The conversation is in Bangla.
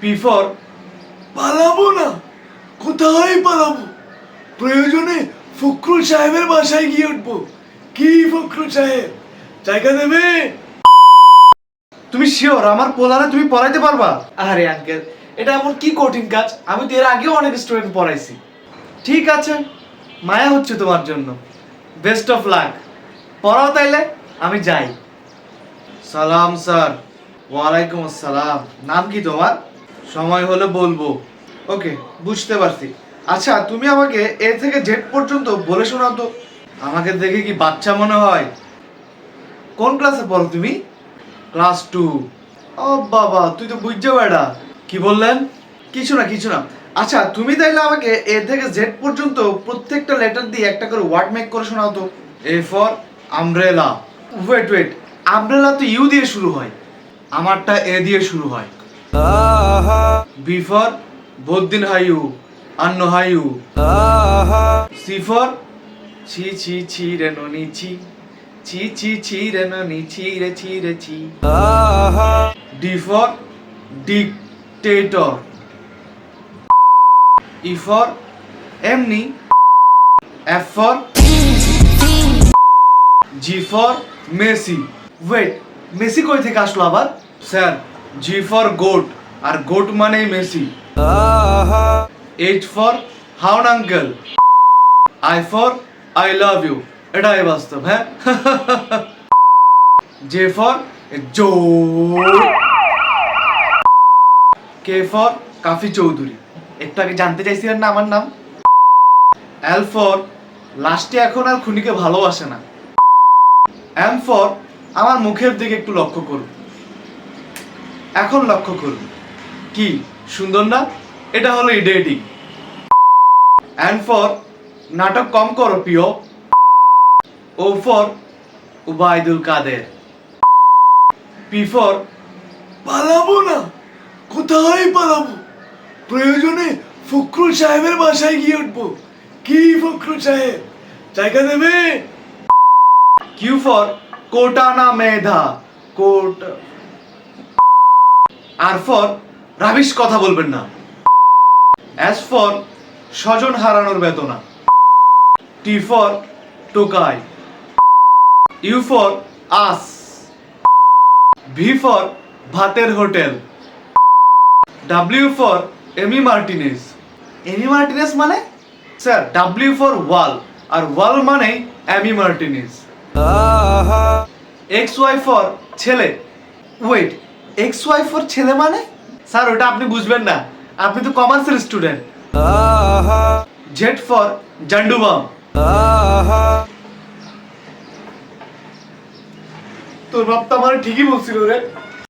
পি ফর পালাবো না। কোথায় পালাবো? প্রয়োজনে ফখরুল সাহেবের বাসায় গিয়ে উঠবো। কি ফখরুল সাহেব? জায়গা দেবে? তুমি শিওর আমার পোলারে তুমি পড়াইতে পারবা? আরে আঙ্কেল এটা এমন কি কঠিন কাজ? আমি তো এর আগেও অনেক স্টুডেন্ট পড়াইছি। ঠিক আছে। মায়া হচ্ছে তোমার জন্য। বেস্ট অফ লাক পড়াও তাইলে আমি যাই। সালাম স্যার ওয়ালাইকুম আসসালাম। নাম কি তোমার? সময় হলে বলব। ওকে, বুঝতে পারছি। আচ্ছা তুমি আমাকে এ থেকে জেড পর্যন্ত বলে শোনাও তো। আমাকে দেখে কি বাচ্চা মনে হয়? কোন ক্লাসে পড়ো তুমি? Class two. ও বাবা, তুই তো বুঝছ বেটা। কি বললেন? কিছু না কিছু না। আচ্ছা তুমি তাইলে আমাকে এ থেকে জেড পর্যন্ত প্রত্যেকটা লেটার দিয়ে একটা করে ওয়ার্ড মেক করে শোনাও তো। A for umbrella. Wait wait. Umbrella তো ইউ দিয়ে শুরু হয়। আমারটা এ দিয়ে শুরু হয়। বি ফর বদ্দিন হাইউ আন্ন হাইউ সি ফর ছি ছি ছি রে ননি ছি। ছি ছি ছি রে ননি ছি রে ছি রে ছি। D for dictator. E for এমনি। F for G for Messi. Wait Messi কই থেকে আসলো আবার? স্যার। জি ফর গোট আর গোট মানেই Messi. H for হাউন uncle I for I love you এটাই বাস্তব হ্যাঁ? জে ফর জোর। K for Kafi Chowdhury. একটু আগে জানতে চাইছিলেন না আমার নাম? এল ফর লাস্টে এখন আর খুনিকে ভালোবাসে না। এম ফর আমার মুখের দিকে একটু লক্ষ্য করুন। এখন লক্ষ্য করুন। কি সুন্দর না? এটা হলো ইডেটিং এন ফর নাটক কম করো প্রিয়। O for Obaidul Quader. P for পালাবো না। কোথায় পালাবো? প্রয়োজনে ফখরুল সাহেবের বাসায় গিয়ে উঠবো। কি ফখরুল সাহেব? জায়গা দেবে? কিউ ফর কোটা না মেধা। কোট আর ফর রাবিশ কথা বলবেন না। অ্যাজ ফর স্বজন হারানোর বেদনা। T for Tokai. U for us. V for ভাতের hotel. W for Emi Martinez. Emi Martinez মানে? Sir W for wall. R wall মানে Emi Martinez. X Y for ছেলে। ওয়েট এক্স ওয়াই ফোর ছেলে মানে? স্যার, ওটা আপনি বুঝবেন না। আপনি তো কমার্সের স্টুডেন্ট জেড ফর জান্ডুবাম। তোর বাপ তো আমার ঠিকই বলছিল রে।